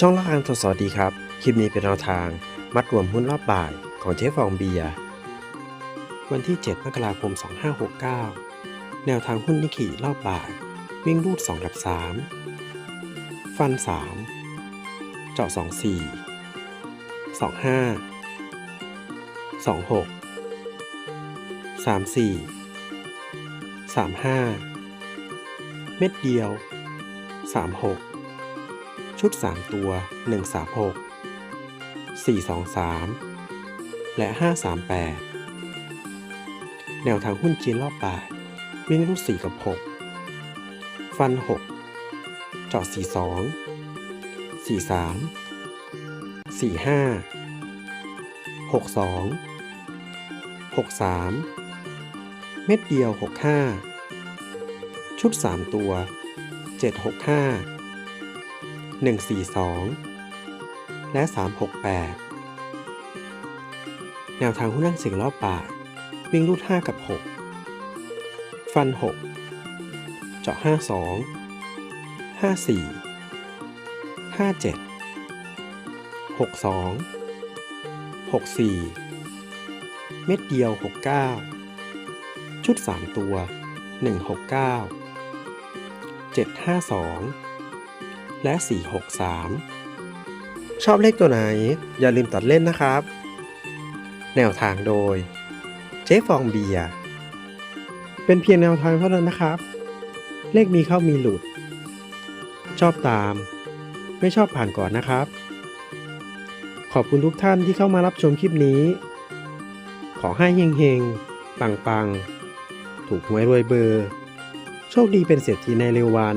ช่องละครังทดสวดีครับ คลิปนี้เป็นแนวทาง มัดรวมหุ้นรอบบ่ายของเจ๊ฟองเบียร์วันที่ 7 มกราคม 2569 แนวทางหุ้นนิกิรอบบ่าย วิ่งรูด2กับ 3 ฟัน 3 เจาะ 2 4 2 5 2 6 3 4 3 5 เม็ดเดียว 3 6 ชุด 3 ตัว 136 423 และ 538 แนวทางหุ้นจีนรอบบ่าย วิ่งรูด4กับ 6 ฟัน 6 เจาะ 42 43 45 62 63 เม็ดเดียว 65 ชุด 3 ตัว 765 142 และ 368 แนวทางหุ้นนั่งเสียงรอบบ่ายวิ่งรูด 5 กับ 6 ฟัน 6 เจาะ 52 54 57 62 64 เม็ดเดียว 69 ชุด 3 ตัว 169 752 และ 463 ชอบเลขตัวไหน อย่าลืมตัดเล่นนะครับ แนวทางโดย เจ๊ฟองเบีย เป็นเพียงแนวทางเท่านั้นนะครับ เลขมีเข้ามีหลุด ชอบตาม ไม่ชอบผ่านก่อนนะครับ ขอบคุณทุกท่านที่เข้ามารับชมคลิปนี้ ขอให้เฮงๆ ปังๆ ถูกหวยรวยเบอร์ โชคดีเป็นเศรษฐีในเร็ววัน